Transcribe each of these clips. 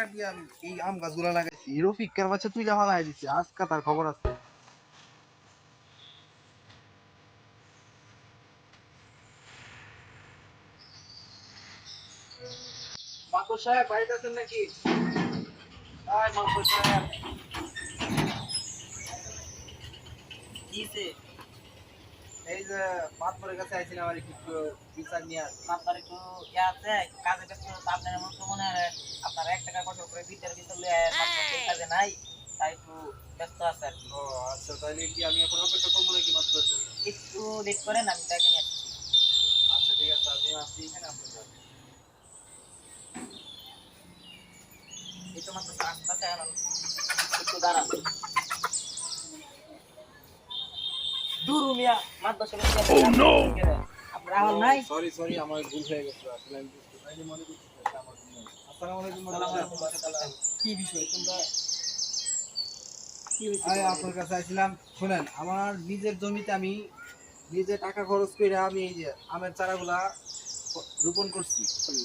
টাকা দিয়ে আমি এই আম গাছগুলো লাগাইছি। রফিক কার তুই যা লাগাই দিছি, আজকে তার খবর আছে। সাহেব, বাড়িতে নাকি? আয় মাকড় সাহেব। কিসে এই যে মাতবরের কাছে আইছিলাম আর একটু বিচার নিয়ে একটু ইয়ে আছে কাজে ব্যস্ত আপনার এমন তো মনে হয় আপনার এক টাকা কষ্ট করে ভিতরে ভিতরে কাজে নাই তাই একটু ব্যস্ত আছে আর কি। ও আচ্ছা তাহলে কি আমি এখন অপেক্ষা করব নাকি মাতবরের জন্য? একটু লেট করেন আমি তাকে নিয়ে আসছি। আচ্ছা ঠিক আছে আমি আসছি এখানে আপনি এই তো মাত্র আসতেছে এখন একটু দাঁড়ান। দূর মিয়া মাত্র সবাই আপনার আওয়াজ নাই? সরি সরি আমার ভুল হয়ে গেছে। আসলে আমি বুঝতে পারিনি মনে করছি এটা আমার ভুল। হয়েছে। আসসালামু আলাইকুম আসসালামু আলাইকুম। আসসালাম। কি বিষয়? তোমরা আরে আপনার কাছে আইছিলাম শুনেন আমার নিজের জমিতে আমি নিজে টাকা খরচ করে আমি এই যে আমের চারাগুলা রোপণ করছি।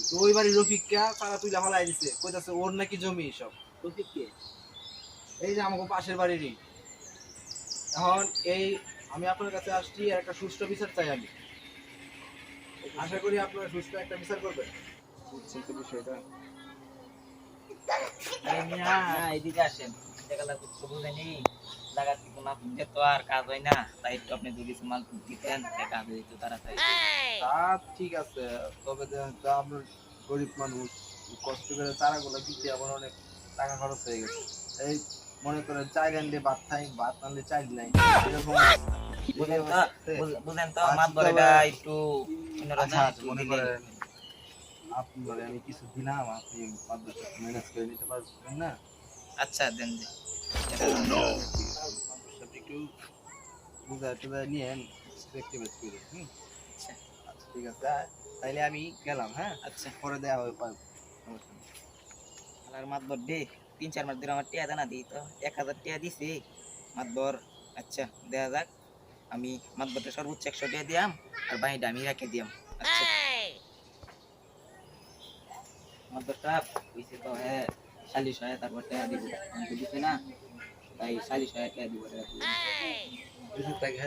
তো ওই বাড়ি রফিককে চারা তুইলা ফালাই দিছে। কইতাছে ওর নাকি জমি সব রফিক কে এই যে আমাকে পাশের বাড়িরই। এখন এই আমি আপনার কাছে আসছি আর একটা সুষ্ঠু বিচার চাই আমি। আশা করি আপনারা সুষ্ঠু একটা বিচার করবেন। বুঝছেন তো বিষয়টা। এদিকে আসেন। জায়গাটা কিছু বুঝেনি জায়গা থেকে না বুঝতে তো আর কাজ হয় ঠিক আছে। তবে গরিব মানুষ কষ্ট করে চারাগুলো দিতে আমার অনেক টাকা খরচ হয়ে গেছে। এই মনে করেন আনলে ভাত খাই ভাত আনলে চাই নাই। এরকম বুঝেন তো বুঝেন তো মাত বলেটা একটু আচ্ছা আচ্ছা, আপনি বলে আমি কিছু দিলাম আপনি মাদ্রাসা ম্যানেজ করে নিতে পারবেন না? আচ্ছা দেন দেন। একটু বুঝা টুজা নিয়ে রেক্টিভেট করে হুম? আচ্ছা। আচ্ছা ঠিক আছে। তাইলে আমি গেলাম হ্যাঁ? আচ্ছা। পরে দেওয়া হবে। আর মাতবর দে তিন চার মাস ধরে আমার টিয়া দেনা দিই তো এক হাজার টিয়া দিছি মাতবর আচ্ছা দেয়া যাক। আমি মাতবরটা সর্বোচ্চ একশো টিয়া দিয়াম আর বাকিটা আমি রেখে দিয়াম। আচ্ছা। মাতবরটা কইছে তো হ্যাঁ চাল্লিশ তারপর টিয়া দিব। আমি তো না তাই চাল্লিশ দিব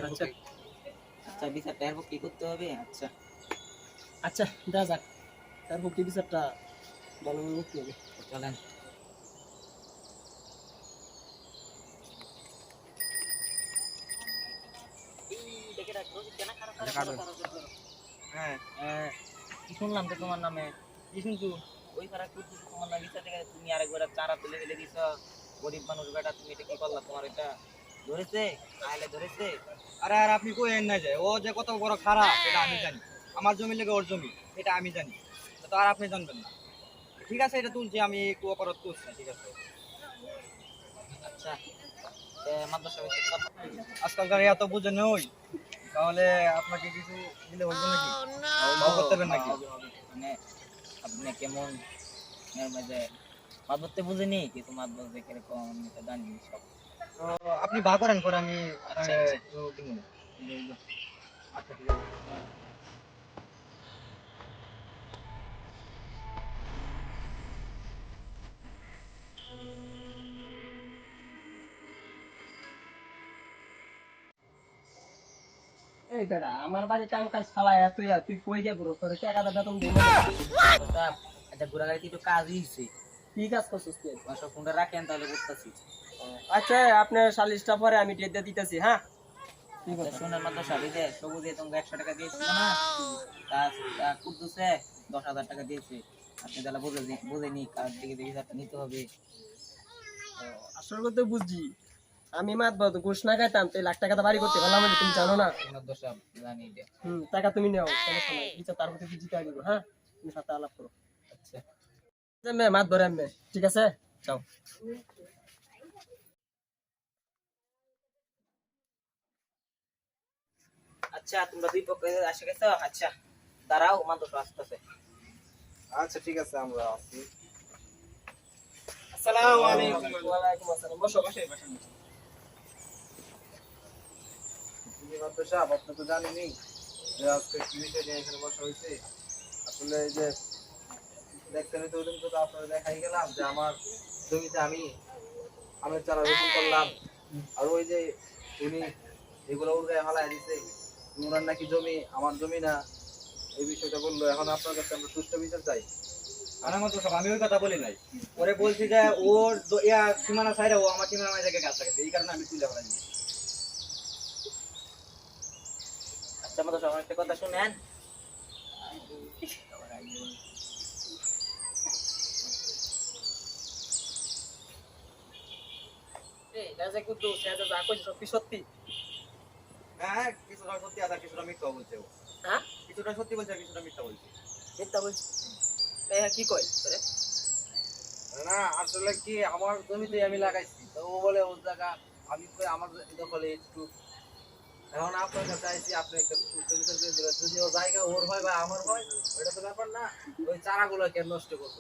আচ্ছা। আচ্ছা বিচার কি করতে হবে? আচ্ছা। আচ্ছা দেওয়া যাক। তার ভক্তি বিচারটা ভালোভাবে করতে হবে। চলেন। হ্যাঁ হ্যাঁ, শুনলাম তো তোমার নামে। কি শুনছু? ওই তোমার নামে বিচার থেকে তুমি আরেকবার চারা তুলে ফেলে দিছ গরিব মানুষ বেটা তুমি এটা কি করলা তোমার এটা? ধরেছে? আইলে ধরেছে? আরে আর আপনি কইেন না যে? ও যে কত বড় খারাপ এটা আমি জানি। আমার জমি লেগে ওর জমি এটা আমি জানি। তো আর আপনি জানবেন না। ঠিক আছে এটা তুলছি আমি একটু অপরাধ করছি ঠিক আছে? আচ্ছা। মাদ্রাসা আজকালকার এত বুঝে নই। তাহলে আপনাকে কিছু দিলে হবে নাকি? ভাও করতে পারবেন নাকি। মানে আপনি কেমন? মানে মধ্যে ধরতে বুঝিনি? কিন্তু মাছ ধরতে কীরকম জানি সব। তো আপনি বা করেন করে আমি আচ্ছা, আচ্ছা। আচ্ছা ঠিক আছে। এই দাদা আমার বাড়িতে আমি কাজ খাওয়াই তুই আর তুই কই যাব তোর টাকাটা বেতন দিব? কথা, আচ্ছা ঘোরা গাড়িতে একটু কাজ হয়েছে কি কাজ করছিস তুই? সব ফোনটা রাখেন তাহলে বুঝতেছি। আচ্ছা আপনার সালিশটা পরে আমি ডেট দিয়ে দিতেছি হ্যাঁ? সোনার মাত্র শাড়ি দেয় সবুজে তোমাকে একশো টাকা দিয়েছিল না তা তা কুদ্দুসে দশ হাজার টাকা দিয়েছে। আপনি তাহলে বুঝে বুঝেনি কার দিকে দেখে নিতে হবে। আসল কথা বুঝছি। আমি মাতবো তো ঘুষ না খাইতাম তো এই লাখ টাকাটা বাড়ি করতে পারলাম না, তুমি জানো না। হুম টাকা তুমি নেও বিচার তার প্রতি জিতে দিব হ্যাঁ? তুমি সাথে আলাপ করো। আচ্ছা। মাত ধরে মে ঠিক আছে? চাও আচ্ছা তোমরা দুই পক্ষে আসে গেছো? আচ্ছা দাঁড়াও মাত্র আসতেছে। আচ্ছা ঠিক আছে আমরা আসি। আসসালামু আলাইকুম। ওয়ালাইকুম আসসালাম। বসো বসো এই বসো। জমিতে আমি নাকি জমি, আমার জমি না। এই বিষয়টা বলল। এখন আপনার কাছে আমরা সুষ্ঠু বিচার চাই। আমি ওই কথা বলি নাই। ওরে বলছি যে ওর সীমানা সাইডে ও আমার সীমানা মাঝে গাছ। লাগাইছে এই কারণে আমি তুলে ফেলাই আচ্ছা মতো সবার একটা কথা শুনেন। সত্যি? হ্যাঁ কিছুটা সত্যি আছে কিছুটা মিথ্যা বলছে হ্যাঁ? কিছুটা সত্যি বলছে কিছুটা মিথ্যা বলছে। মিথ্যা বলছি? হ্যাঁ, কি কয় না আসলে কি আমার জমিতে আমি লাগাইছি। তো ও বলে ওর জায়গা আমি আমার দখলে একটু এখন আপনার কাছে আইছি আপনি একটা সুষ্ঠু বিচার করে দিবেন। যদি ও জায়গা ওর হয় বা আমার হয় ওটা তো ব্যাপার না। ওই চারাগুলো কেন নষ্ট করব।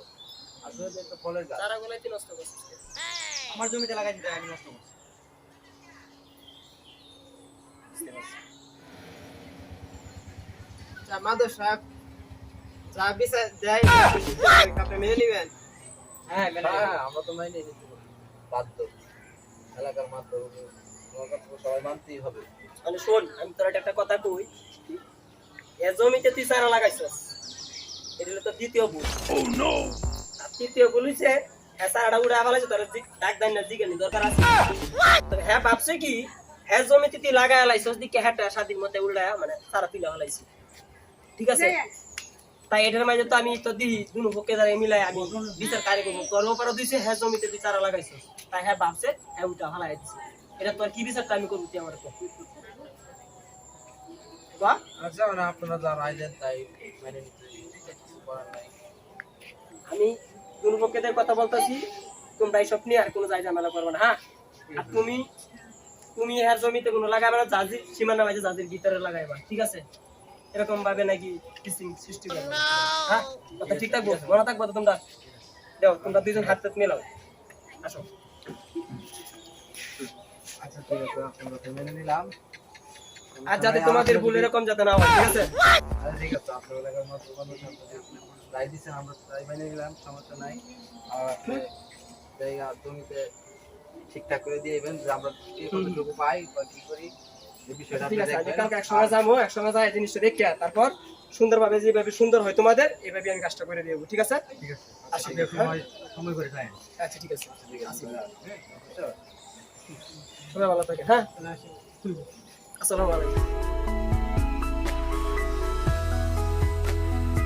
আসলে তো একটা ফলের গাছ? চারাগুলাই তুই নষ্ট করছিস আমার জমিতে লাগাইছি তাই আমি নষ্ট করছি। যা মাদর সাহেব যা বিচার দেয় আপনি মেনে নিবেন? হ্যাঁ হ্যাঁ আমরা তো মাইনে নিতে বাধ্য এলাকার মাধ্যমে। তোমার কথা সবাই মানতেই হবে মানে শোন আমি তোর একটা কথা কই। এ জমিতে তুই চারা লাগাইছস এটা হলো তোর দ্বিতীয় ভুল। আর তৃতীয় ভুল হইছে হ্যাঁ চারাটা উড়ে ফেলাইছে তোর ডাক দেন না জিজ্ঞানি দরকার আছে। তবে হ্যাঁ ভাবছে কি হ্যাঁ জমিতে তুই লাগাই লাইছস দিকে হ্যাঁ স্বাধীন মতে উড়ায় মানে চারা তুলে ঠিক আছে? তাই এটার মাঝে তো আমি তো দিই দুনো পক্ষে যারা মিলাই আমি বিচার কারি করব। ওপারও দিছে হ্যাঁ জমিতে তুই চারা লাগাইছস। তাই হ্যাঁ ভাবছে হ্যাঁ উল্টা ফেলাই দিছে। এটা তোর কি বিচারটা আমি করব তুই আমার কর। বাহ। আচ্ছা মানে আপনারা যা রায় দেন তাই মেনে নিতে কিছু করার নাই। আমি দুনো পক্ষের কথা বলতেছি তোমরা এইসব নিয়ে আর কোনো যাই ঝামেলা করবে না হ্যাঁ? আর তুমি তুমি এর জমিতে কোনো লাগাবে না জাজির সীমানা মাঝে জাজির ভিতরে লাগাইবা ঠিক আছে? এরকম ভাবে নাকি কিসিং সৃষ্টি করবে। হ্যাঁ? কথা ঠিক থাকব মনে থাকব তো তোমরা। দেও তোমরা দুইজন হাত হাত মেলাও। আসো। আচ্ছা ঠিক আছে আপনারা তো মেনে নিলাম। আর যাতে তোমাদের ভুল এরকম যাতে না হয় ঠিক আছে? আচ্ছা, ঠিক আছে আপনার এলাকার মতো মানুষ রায় দিচ্ছেন আমরা মেনে নিলাম সমস্যা নাই। আর জায়গা জমিতে ঠিকঠাক করে দিয়ে দিবেন যে আমরা কে কতটুকু পাই বা কি করি তারপর সুন্দরভাবে যেভাবে সুন্দর হয় তোমাদের এইভাবে আমি কাজটা করে দেবো ঠিক আছে? ঠিক আছে আচ্ছা ঠিক আছে সবাই ভালো থাকে হ্যাঁ? আসসালামু আলাইকুম।